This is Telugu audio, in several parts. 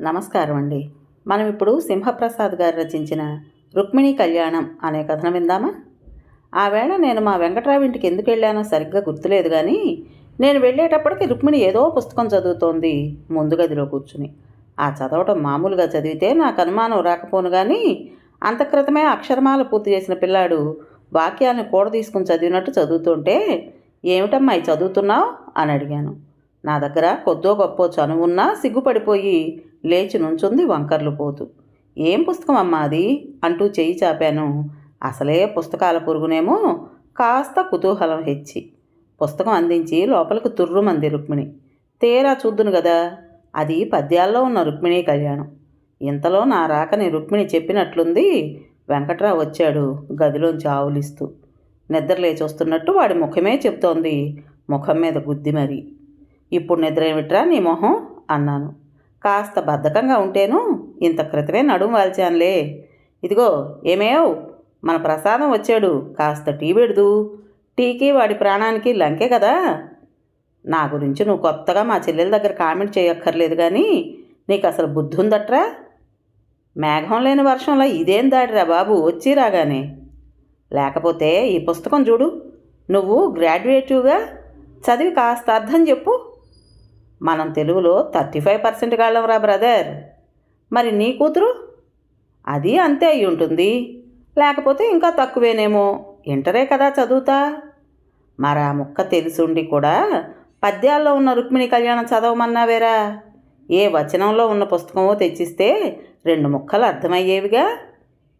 నమస్కారం అండి మనం ఇప్పుడు సింహప్రసాద్ గారు రచించిన రుక్మిణి కళ్యాణం అనే కథనం విందామా? ఆ వేళ నేను మా వెంకట్రావు ఇంటికి ఎందుకు వెళ్ళానో సరిగ్గా గుర్తులేదు కానీ నేను వెళ్ళేటప్పటికి రుక్మిణి ఏదో పుస్తకం చదువుతోంది ముందు గదిలో కూర్చుని. ఆ చదవటం మామూలుగా చదివితే నాకు అనుమానం రాకపోను కానీ అంతక్రితమే అక్షరమాల పూర్తి చేసిన పిల్లాడు వాక్యాన్ని కూడ తీసుకుని చదివినట్టు చదువుతుంటే ఏమిటమ్మా ఈ చదువుతున్నావు? అని అడిగాను. నా దగ్గర కొద్దో గొప్ప చనువున్నా సిగ్గుపడిపోయి లేచి నుంచుంది వంకర్లు పోతూ. ఏం పుస్తకం అమ్మా అది? అంటూ చెయ్యి చాపాను. అసలే పుస్తకాల పురుగునేమో? కాస్త కుతూహలం హెచ్చి. పుస్తకం అందించి లోపలికి తుర్రుమంది రుక్మిణి. తేరా చూద్దును కదా అది పద్యాల్లో ఉన్న రుక్మిణి కళ్యాణం. ఇంతలో నా రాకని రుక్మిణి చెప్పినట్లుంది వెంకట్రావు వచ్చాడు గదిలోంచి ఆవులిస్తూ. నిద్ర లేచి వస్తున్నట్టు వాడి ముఖమే చెప్తోంది ముఖం మీద గుద్ది మరి. ఇప్పుడు నిద్ర ఏమిట్రా నీ మొహం? అన్నాను. కాస్త బద్ధకంగా ఉంటేను ఇంత క్రితమే నడుము వాల్చానులే. ఇదిగో ఏమేవ్? మన ప్రసాదం వచ్చాడు. కాస్త టీ పెడదు టీకి వాడి ప్రాణానికి లంకే కదా. నా గురించి నువ్వు కొత్తగా మా చెల్లెల దగ్గర కామెంట్ చేయక్కర్లేదు కానీ నీకు అసలు బుద్ధి ఉందట్రా మేఘం లేని వర్షంలో ఇదేం దాడిరా బాబు? వచ్చి రాగానే. లేకపోతే ఈ పుస్తకం చూడు. నువ్వు గ్రాడ్యుయేటివ్గా చదివి కాస్త అర్థం చెప్పు. మనం తెలుగులో థర్టీ ఫైవ్ పర్సెంట్ కాళ్ళంరా బ్రదర్. మరి నీ కూతురు? అది అంతే అయి ఉంటుంది. లేకపోతే ఇంకా తక్కువేనేమో. ఇంటరే కదా చదువుతా? మరి ఆ ముక్క తెలుసుండి కూడా పద్యాల్లో ఉన్న రుక్మిణి కళ్యాణం చదవమన్నావేరా? ఏ వచనంలో ఉన్న పుస్తకమో తెచ్చిస్తే రెండు ముక్కలు అర్థమయ్యేవిగా?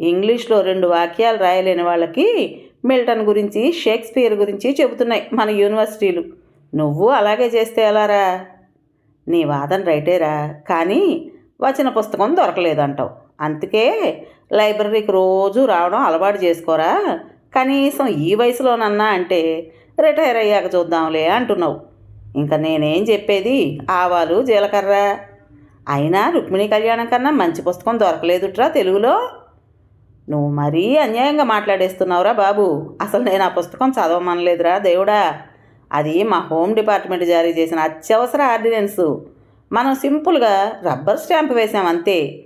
ఇంగ్లీష్లో రెండు వాక్యాలు రాయలేని వాళ్ళకి మిల్టన్ గురించి షేక్స్పియర్ గురించి చెబుతున్నాయి మన యూనివర్సిటీలు. నువ్వు అలాగే చేస్తే ఎలారా? నీ వాదన రైటేరా? కానీ వచన పుస్తకం దొరకలేదంటావు. అందుకే లైబ్రరీకి రోజు రావడం అలవాటు చేసుకోరా? కనీసం ఈ వయసులోనన్నా అంటే రిటైర్ అయ్యాక చూద్దాంలే అంటున్నావు. ఇంకా నేనేం చెప్పేది? ఆవాలు జీలకర్ర. అయినా రుక్మిణి కళ్యాణం కన్నా మంచి పుస్తకం దొరకలేదుట్రా తెలుగులో. నువ్వు మరీ అన్యాయంగా మాట్లాడేస్తున్నావురా బాబు. అసలు నేను ఆ పుస్తకం చదవమనలేదురా దేవుడా. అది మా హోమ్ డిపార్ట్మెంట్ జారీ చేసిన అత్యవసర ఆర్డినెన్సు. మనం సింపుల్గా రబ్బర్ స్టాంప్ వేసాం అంతే.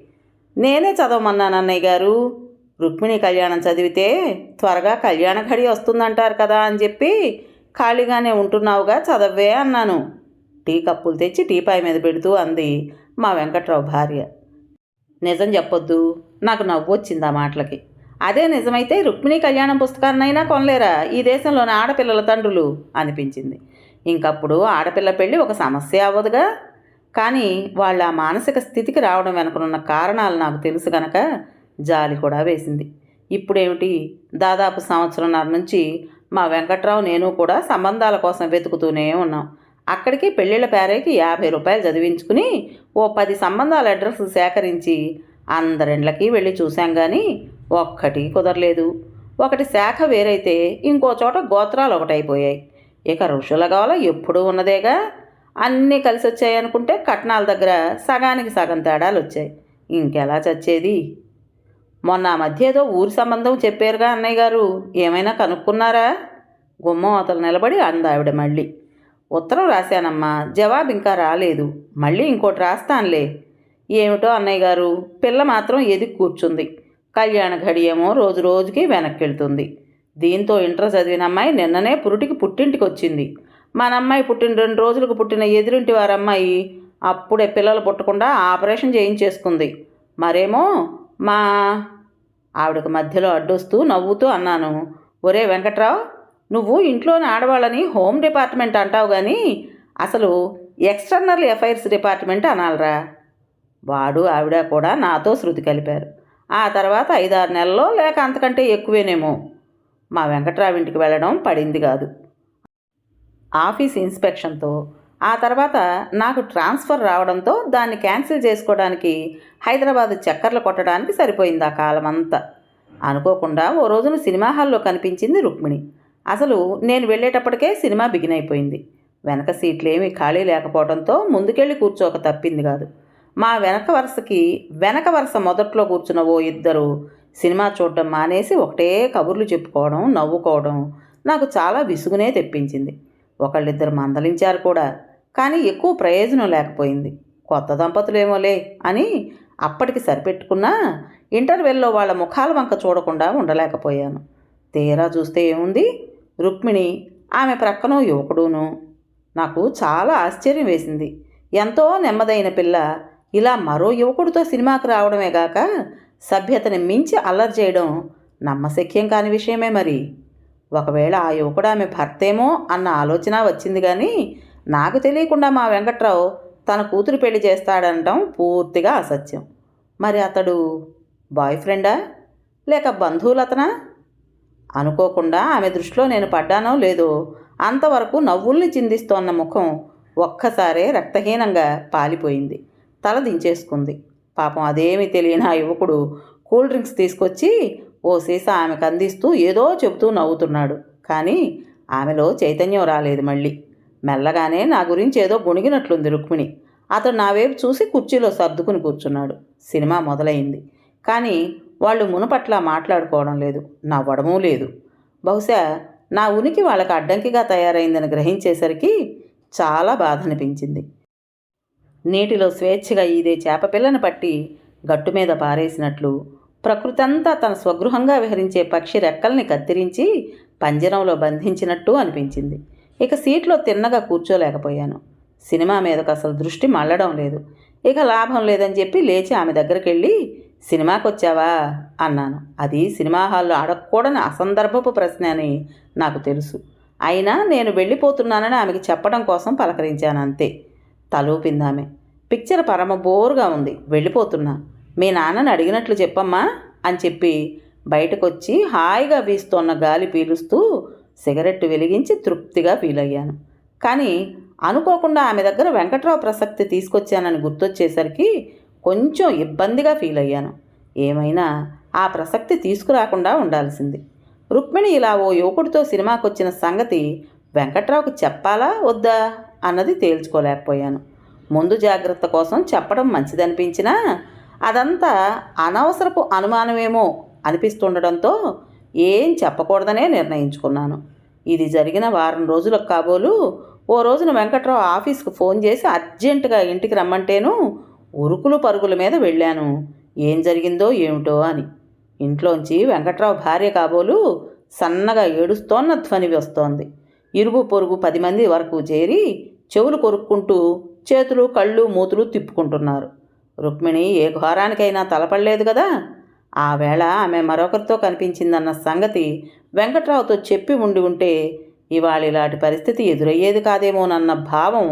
నేనే చదవమన్నాను అన్నయ్య గారు. రుక్మిణి కళ్యాణం చదివితే త్వరగా కళ్యాణ ఘడి వస్తుందంటారు కదా అని చెప్పి ఖాళీగానే ఉంటున్నావుగా చదవే అన్నాను. టీ కప్పులు తెచ్చి టీపాయ్ మీద పెడుతూ అంది మా వెంకట్రావు భార్య. నిజం చెప్పొద్దు నాకు నవ్వు వచ్చింది ఆ మాటలకి. అదే నిజమైతే రుక్మిణి కళ్యాణం పుస్తకాన్నైనా కొనలేరా? ఈ దేశంలోని ఆడపిల్లల తండ్రులు? అనిపించింది. ఇంకప్పుడు ఆడపిల్ల పెళ్ళి ఒక సమస్య అవ్వదుగా? కానీ వాళ్ళ మానసిక స్థితికి రావడం వెనుకనున్న కారణాలు నాకు తెలుసు గనక జాలి కూడా వేసింది. ఇప్పుడేమిటి? దాదాపు సంవత్సరంన్నర నుంచి మా వెంకట్రావు నేను కూడా సంబంధాల కోసం వెతుకుతూనే ఉన్నాం. అక్కడికి పెళ్ళిళ్ళ పేరేకి యాభై రూపాయలు చదివించుకుని ఓ పది సంబంధాల అడ్రస్ సేకరించి అందరిండ్లకి వెళ్ళి చూశాం కానీ ఒక్కటి కుదరలేదు. ఒకటి శాఖ వేరైతే ఇంకో చోట గోత్రాలు ఒకటైపోయాయి. ఇక ఋషుల గోల ఎప్పుడూ ఉన్నదేగా? అన్నీ కలిసి వచ్చాయి అనుకుంటే కట్నాల దగ్గర సగానికి సగం తేడాలు వచ్చాయి. ఇంకెలా చచ్చేది? మొన్న మధ్య ఏదో ఊరి సంబంధం చెప్పారుగా అన్నయ్య గారు. ఏమైనా కనుక్కున్నారా? గుమ్మం అతలు నిలబడి అందావిడ మళ్ళీ. ఉత్తరం రాశానమ్మా జవాబు ఇంకా రాలేదు. మళ్ళీ ఇంకోటి రాస్తానులే. ఏమిటో అన్నయ్య గారు పిల్ల మాత్రం ఎదిగి కూర్చుంది. కళ్యాణ ఘడియేమో రోజు రోజుకి వెనక్కి వెళ్తుంది దీంతో ఇంటర్ చదివిన అమ్మాయి నిన్ననే పురుటికి పుట్టింటికి వచ్చింది. మన అమ్మాయి పుట్టిన రెండు రోజులకు పుట్టిన ఎదురింటి వారి అమ్మాయి అప్పుడే పిల్లలు పుట్టకుండా ఆపరేషన్ చేయించేసుకుంది. మరేమో మా ఆవిడకు మధ్యలో అడ్డొస్తూ నవ్వుతూ అన్నాను. ఒరే వెంకట్రావు నువ్వు ఇంట్లోని ఆడవాళ్ళని హోమ్ డిపార్ట్మెంట్ అంటావు కానీ అసలు ఎక్స్టర్నల్ అఫైర్స్ డిపార్ట్మెంట్ అనాలరా. వాడు ఆవిడ కూడా నాతో శృతి కలిపారు. ఆ తర్వాత ఐదారు నెలల్లో లేక అంతకంటే ఎక్కువేనేమో. మా వెంకట్రావు ఇంటికి వెళ్ళడం పడింది కాదు. ఆఫీస్ ఇన్స్పెక్షన్తో ఆ తర్వాత నాకు ట్రాన్స్ఫర్ రావడంతో దాన్ని క్యాన్సిల్ చేసుకోవడానికి హైదరాబాద్ చక్కర్లు కొట్టడానికి సరిపోయింది ఆ కాలం అంతా అనుకోకుండా ఓ రోజున సినిమా హాల్లో కనిపించింది రుక్మిణి. అసలు నేను వెళ్ళేటప్పటికే సినిమా బిగిన్ అయిపోయింది. వెనక సీట్లు ఏమీ ఖాళీ లేకపోవడంతో ముందుకెళ్ళి కూర్చోక తప్పింది కాదు. మా వెనక వరుసకి వెనక వరుస మొదట్లో కూర్చున్న ఓ ఇద్దరు సినిమా చూడడం మానేసి ఒకటే కబుర్లు చెప్పుకోవడం నవ్వుకోవడం నాకు చాలా విసుగునే తెప్పించింది. ఒకళ్ళిద్దరు మందలించారు కూడా కానీ ఎక్కువ ప్రయోజనం లేకపోయింది. కొత్త దంపతులేమోలే అని అప్పటికి సరిపెట్టుకున్నా ఇంటర్వెల్లో వాళ్ళ ముఖాల వంక చూడకుండా ఉండలేకపోయాను. తీరా చూస్తే ఏముంది? రుక్మిణి ఆమె ప్రక్కనో యువకుడును. నాకు చాలా ఆశ్చర్యం వేసింది. ఎంతో నెమ్మదైన పిల్ల ఇలా మరో యువకుడితో సినిమాకి రావడమే గాక సభ్యతని మించి అల్లరి చేయడం నమ్మశక్యం కాని విషయమే మరి. ఒకవేళ ఆ యువకుడు ఆమె భర్తేమో అన్న ఆలోచన వచ్చింది కానీ నాకు తెలియకుండా మా వెంకట్రావు తన కూతురు పెళ్ళి చేస్తాడనటం పూర్తిగా అసత్యం. మరి అతడు బాయ్ ఫ్రెండా? లేక బంధువులతనా? అనుకోకుండా ఆమె దృష్టిలో నేను పడ్డానో లేదో అంతవరకు నవ్వుల్ని చిందిస్తోన్న ముఖం ఒక్కసారే రక్తహీనంగా పాలిపోయింది. తల దించేసుకుంది. పాపం అదేమీ తెలియని ఆ యువకుడు కూల్ డ్రింక్స్ తీసుకొచ్చి ఓ సీసా ఆమెకు అందిస్తూ ఏదో చెబుతూ నవ్వుతున్నాడు. కానీ ఆమెలో చైతన్యం రాలేదు మళ్ళీ. మెల్లగానే నా గురించి ఏదో గుణిగినట్లుంది రుక్మిణి. అతడు నా వైపు చూసి కుర్చీలో సర్దుకుని కూర్చున్నాడు. సినిమా మొదలైంది. కానీ వాళ్ళు మునుపట్ల మాట్లాడుకోవడం లేదు. నవ్వడమూ లేదు. బహుశా నా ఉనికి వాళ్ళకి అడ్డంకిగా తయారైందని గ్రహించేసరికి చాలా బాధ అనిపించింది నీటిలో స్వేచ్ఛగా ఈదే చేపపిల్లను పట్టి గట్టు మీద పారేసినట్లు ప్రకృతి అంతా తన స్వగృహంగా విహరించే పక్షి రెక్కల్ని కత్తిరించి పంజరంలో బంధించినట్టు అనిపించింది. ఇక సీట్లో తిన్నగా కూర్చోలేకపోయాను. సినిమా మీదకు అసలు దృష్టి మళ్ళడం లేదు. ఇక లాభం లేదని చెప్పి లేచి ఆమె దగ్గరికి వెళ్ళి సినిమాకి వచ్చావా అన్నాను. అది సినిమా హాల్లో అడగకూడని అసందర్భపు ప్రశ్న అని నాకు తెలుసు. అయినా నేను వెళ్ళిపోతున్నానని ఆమెకి చెప్పడం కోసం పలకరించాను అంతే. తలూపిందామె పిక్చర్ పరమ బోరుగా ఉంది. వెళ్ళిపోతున్నా. మీ నాన్నని అడిగినట్లు చెప్పమ్మా అని చెప్పి బయటకొచ్చి హాయిగా వీస్తోన్న గాలి పీలుస్తూ సిగరెట్ వెలిగించి తృప్తిగా ఫీల్ అయ్యాను కానీ అనుకోకుండా ఆమె దగ్గర వెంకట్రావు ప్రసక్తి తీసుకొచ్చానని గుర్తొచ్చేసరికి కొంచెం ఇబ్బందిగా ఫీల్ అయ్యాను ఏమైనా ఆ ప్రసక్తి తీసుకురాకుండా ఉండాల్సింది. రుక్మిణి ఇలా ఓ యువకుడితో సినిమాకి వచ్చిన సంగతి వెంకట్రావుకు చెప్పాలా వద్దా? అన్నది తేల్చుకోలేకపోయాను. ముందు జాగ్రత్త కోసం చెప్పడం మంచిదనిపించినా అదంతా అనవసరపు అనుమానమేమో అనిపిస్తుండడంతో ఏం చెప్పకూడదనే నిర్ణయించుకున్నాను. ఇది జరిగిన వారం రోజులకు కాబోలు ఓ రోజున వెంకట్రావు ఆఫీస్కి ఫోన్ చేసి అర్జెంటుగా ఇంటికి రమ్మంటేను ఉరుకులు పరుగుల మీద వెళ్ళాను. ఏం జరిగిందో ఏమిటో అని. ఇంట్లోంచి వెంకట్రావు భార్య కాబోలు సన్నగా ఏడుస్తోన్న ధ్వని వస్తోంది. ఇరుగు పొరుగు పది మంది వరకు చేరి చెవులు కొరుక్కుంటూ చేతులు కళ్ళు మూతులు తిప్పుకుంటున్నారు. రుక్మిణి ఏ ఘోరానికైనా తలపడలేదు కదా? ఆ వేళ ఆమె మరొకరితో కనిపించిందన్న సంగతి వెంకట్రావుతో చెప్పి ఉండి ఉంటే ఇవాళ ఇలాంటి పరిస్థితి ఎదురయ్యేది కాదేమోనన్న భావం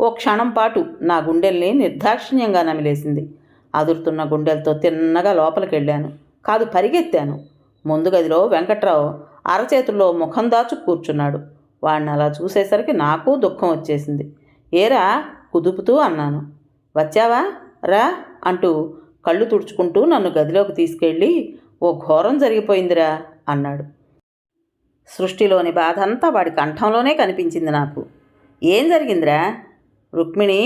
ఓ క్షణం పాటు నా గుండెల్ని నిర్దాక్షిణ్యంగా నమిలేసింది. అదురుతున్న గుండెలతో తిన్నగా లోపలికి వెళ్ళాను కాదు పరిగెత్తాను. ముందు గదిలో వెంకట్రావు అరచేతుల్లో ముఖం దాచు కూర్చున్నాడు. వాడిని అలా చూసేసరికి నాకు దుఃఖం వచ్చేసింది. ఏరా? కుదుపుతూ అన్నాను. వచ్చావా? రా అంటూ కళ్ళు తుడుచుకుంటూ నన్ను గదిలోకి తీసుకెళ్ళి ఓ ఘోరం జరిగిపోయిందిరా అన్నాడు. సృష్టిలోని బాధ అంతా వాడి కంఠంలోనే కనిపించింది నాకు. ఏం జరిగిందిరా? రుక్మిణి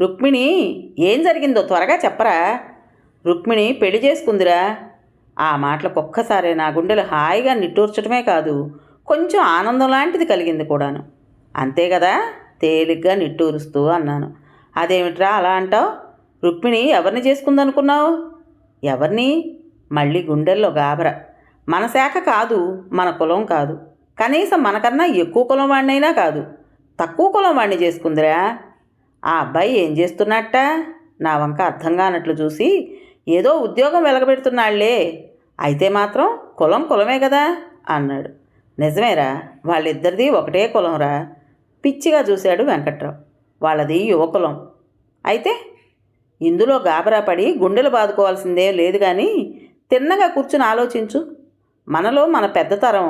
రుక్మిణి ఏం జరిగిందో త్వరగా చెప్పరా? రుక్మిణి పెళ్ళి చేసుకుందిరా? ఆ మాటలకు ఒక్కసారే నా గుండెలు హాయిగా నిట్టూర్చడమే కాదు. కొంచెం ఆనందం లాంటిది కలిగింది కూడాను. అంతే కదా? తేలిగ్గా నిట్టూరుస్తూ అన్నాను. అదేమిట్రా అలా అంటావు? రుక్మిణి ఎవరిని చేసుకుందనుకున్నావు? ఎవరిని? మళ్ళీ గుండెల్లో గాబర. మన శాఖ కాదు మన కులం కాదు. కనీసం మనకన్నా ఎక్కువ కులం వాడినైనా కాదు. తక్కువ కులం వాడిని చేసుకుందిరా. ఆ అబ్బాయి ఏం చేస్తున్నట్ట? నా వంక అర్థం కానట్లు చూసి ఏదో ఉద్యోగం వెలగబెడుతున్నాళ్ళే. అయితే మాత్రం కులం కులమే కదా అన్నాడు. నిజమేరా వాళ్ళిద్దరిది ఒకటే కులంరా. పిచ్చిగా చూశాడు వెంకట్రావు. వాళ్ళది యువకులం అయితే ఇందులో గాబరా పడి గుండెలు బాదుకోవాల్సిందే లేదు కానీ తిన్నగా కూర్చుని ఆలోచించు. మనలో మన పెద్దతరం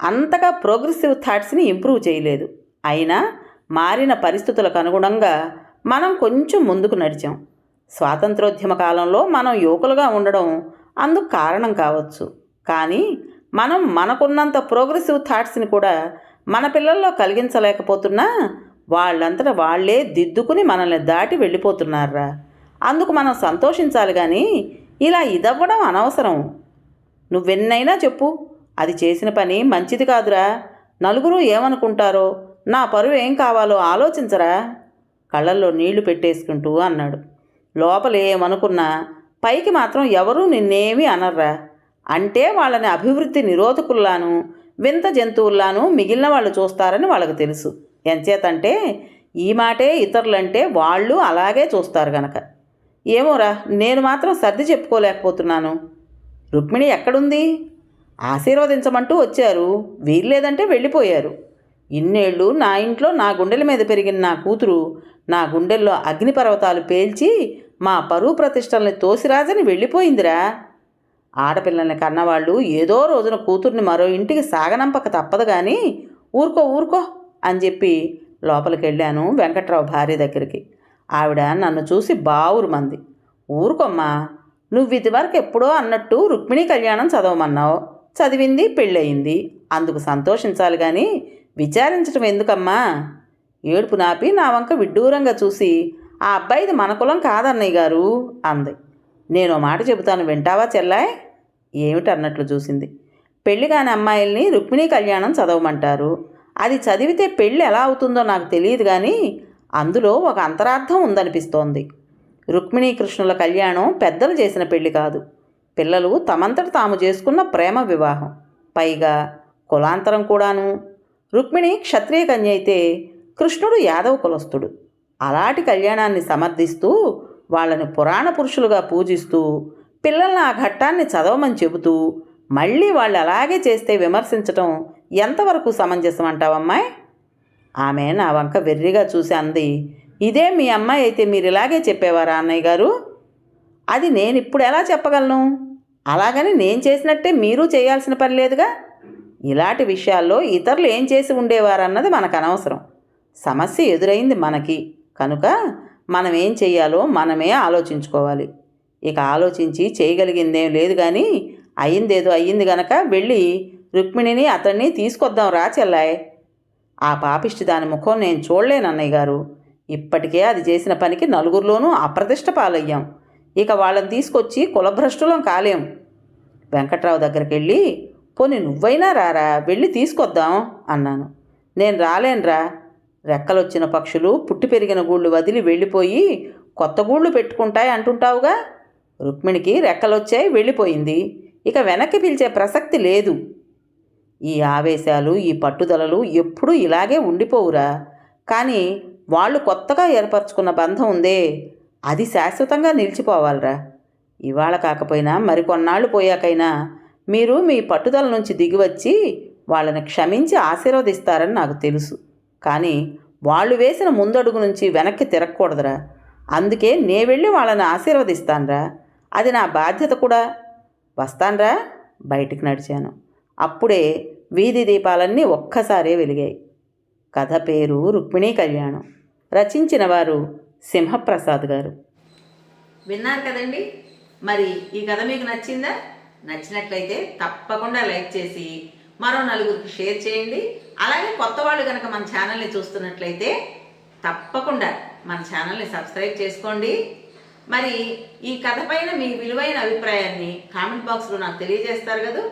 అంతగా ప్రోగ్రెసివ్ థాట్స్ని ఇంప్రూవ్ చేయలేదు. అయినా మారిన పరిస్థితులకు అనుగుణంగా మనం కొంచెం ముందుకు నడిచాం. స్వాతంత్రోద్యమ కాలంలో మనం యువకులుగా ఉండడం అందుకు కారణం కావచ్చు. కానీ మనం మనకున్నంత ప్రోగ్రెసివ్ థాట్స్ని కూడా మన పిల్లల్లో కలిగించలేకపోతున్నా వాళ్ళంతట వాళ్ళే దిద్దుకుని మనల్ని దాటి వెళ్ళిపోతున్నారా? అందుకు మనం సంతోషించాలి కానీ ఇలా ఇదవ్వడం అనవసరం. నువ్వెన్నైనా చెప్పు. అది చేసిన పని మంచిది కాదురా. నలుగురు ఏమనుకుంటారో? నా పరువు ఏం కావాలో ఆలోచించరా? కళ్ళల్లో నీళ్ళు పెట్టేసుకుంటూ అన్నాడు. లోపలేమనుకున్నా పైకి మాత్రం ఎవరూ నిన్నేమీ అనర్రా. అంటే వాళ్ళని అభివృద్ధి నిరోధకుల్లాను వింత జంతువుల్లాను మిగిలిన వాళ్ళు చూస్తారని వాళ్ళకు తెలుసు. ఎంచేతంటే ఈ మాటే ఇతరులంటే వాళ్ళు అలాగే చూస్తారు గనక. ఏమోరా నేను మాత్రం సర్ది చెప్పుకోలేకపోతున్నాను. రుక్మిణి ఎక్కడుంది? ఆశీర్వదించమంటూ వచ్చారు. వీల్లేదంటే వెళ్ళిపోయారు. ఇన్నేళ్ళు నా ఇంట్లో నా గుండెల మీద పెరిగిన నా కూతురు నా గుండెల్లో అగ్నిపర్వతాలు పేల్చి మా పరువు ప్రతిష్టల్ని తోసిరాజని వెళ్ళిపోయిందిరా. ఆడపిల్లల్ని కన్నవాళ్ళు ఏదో రోజున కూతుర్ని మరో ఇంటికి సాగనంపక తప్పదు కానీ ఊరుకో ఊరుకో అని చెప్పి లోపలికి వెళ్ళాను వెంకట్రావు భార్య దగ్గరికి. ఆవిడ నన్ను చూసి బావురు మంది. ఊరుకోమ్మా నువ్వు ఇదివరకు ఎప్పుడో అన్నట్టు రుక్మిణీ కళ్యాణం చదవమన్నావు. చదివింది పెళ్ళయింది. అందుకు సంతోషించాలి కానీ విచారించటం ఎందుకమ్మా? ఏడుపు నాపి నా వంక విడ్డూరంగా చూసి ఆ అబ్బాయిది మన కులం కాదన్నయ్య గారు అంది. నేను మాట చెబుతాను వింటావా చెల్లాయ్? ఏమిటన్నట్లు చూసింది. పెళ్ళి కాని అమ్మాయిల్ని రుక్మిణీ కళ్యాణం చదవమంటారు. అది చదివితే పెళ్ళి ఎలా అవుతుందో నాకు తెలియదు కానీ అందులో ఒక అంతరార్థం ఉందనిపిస్తోంది. రుక్మిణీ కృష్ణుల కళ్యాణం పెద్దలు చేసిన పెళ్ళి కాదు. పిల్లలు తమంతట తాము చేసుకున్న ప్రేమ వివాహం. పైగా కులాంతరం కూడాను. రుక్మిణి క్షత్రియ కన్య అయితే కృష్ణుడు యాదవ కులస్థుడు అలాంటి కళ్యాణాన్ని సమర్థిస్తూ వాళ్ళని పురాణ పురుషులుగా పూజిస్తూ పిల్లల్ని ఆ ఘట్టాన్ని చదవమని చెబుతూ మళ్ళీ వాళ్ళు అలాగే చేస్తే విమర్శించటం ఎంతవరకు సమంజసం అంటావమ్మాయి ఆమె నా వంక వెర్రిగా చూసి అంది. ఇదే మీ అమ్మాయి అయితే మీరు ఇలాగే చెప్పేవారా అన్నయ్య గారు? అది నేను ఇప్పుడు ఎలా చెప్పగలను? అలాగని నేను చేసినట్టే మీరు చేయాల్సిన పని లేదుగా? ఇలాంటి విషయాల్లో ఇతరులు ఏం చేసి ఉండేవారన్నది మనకు అనవసరం. సమస్య ఎదురైంది మనకి. కనుక మనం ఏం చెయ్యాలో మనమే ఆలోచించుకోవాలి. ఇక ఆలోచించి చేయగలిగిందేం లేదు కానీ అయ్యిందేదో అయ్యింది గనక వెళ్ళి రుక్మిణిని అతన్ని తీసుకొద్దాం రా చెల్లాయ్. ఆ పాపిష్టి దాని ముఖం నేను చూడలేను అన్నయ్య గారు. ఇప్పటికే అది చేసిన పనికి నలుగురిలోనూ అప్రతిష్ట పాలయ్యాం. ఇక వాళ్ళని తీసుకొచ్చి కులభ్రష్టులం కాలేం. వెంకట్రావు దగ్గరికి వెళ్ళి పోనీ నువ్వైనా రారా వెళ్ళి తీసుకొద్దాం అన్నాను. నేను రాలేనురా రెక్కలొచ్చిన పక్షులు పుట్టి పెరిగిన గూళ్ళు వదిలి వెళ్ళిపోయి కొత్త గూళ్ళు పెట్టుకుంటాయి అంటుంటావుగా? రుక్మిణికి రెక్కలొచ్చాయి వెళ్ళిపోయింది. ఇక వెనక్కి పిలిచే ప్రసక్తి లేదు. ఈ ఆవేశాలు ఈ పట్టుదలలు ఎప్పుడూ ఇలాగే ఉండిపోవురా. కానీ వాళ్ళు కొత్తగా ఏర్పరచుకున్న బంధం ఉందే. అది శాశ్వతంగా నిలిచిపోవాలిరా. ఇవాళ కాకపోయినా మరికొన్నాళ్ళు పోయాకైనా మీరు మీ పట్టుదల నుంచి దిగివచ్చి వాళ్ళని క్షమించి ఆశీర్వదిస్తారని నాకు తెలుసు. కానీ వాళ్ళు వేసిన ముందడుగు నుంచి వెనక్కి తిరగకూడదురా. అందుకే నే వెళ్ళి వాళ్ళని ఆశీర్వదిస్తానురా. అది నా బాధ్యత కూడా. వస్తానురా. బయటికి నడిచాను. అప్పుడే వీధి దీపాలన్నీ ఒక్కసారే వెలిగాయి. కథ పేరు రుక్మిణీ కళ్యాణం. రచించిన వారు సింహప్రసాద్ గారు. విన్నారు కదండి? మరి ఈ కథ మీకు నచ్చిందా? నచ్చినట్లయితే తప్పకుండా లైక్ చేసి మరో నలుగురికి షేర్ చేయండి. అలాగే కొత్త వాళ్ళు కనుక మన ఛానల్ని చూస్తున్నట్లయితే తప్పకుండా మన ఛానల్ని సబ్స్క్రైబ్ చేసుకోండి. మరి ఈ కథ పైన మీ విలువైన అభిప్రాయాన్ని కామెంట్ బాక్స్లో నాకు తెలియజేస్తారు కదా?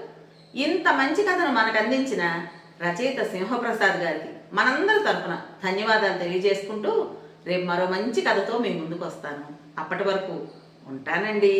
ఇంత మంచి కథను మనకు అందించిన రచయిత సింహప్రసాద్ గారికి మనందరి తరపున ధన్యవాదాలు తెలియజేసుకుంటూ రేపు మరో మంచి కథతో మీ ముందుకు వస్తాను అప్పటి వరకు ఉంటానండి.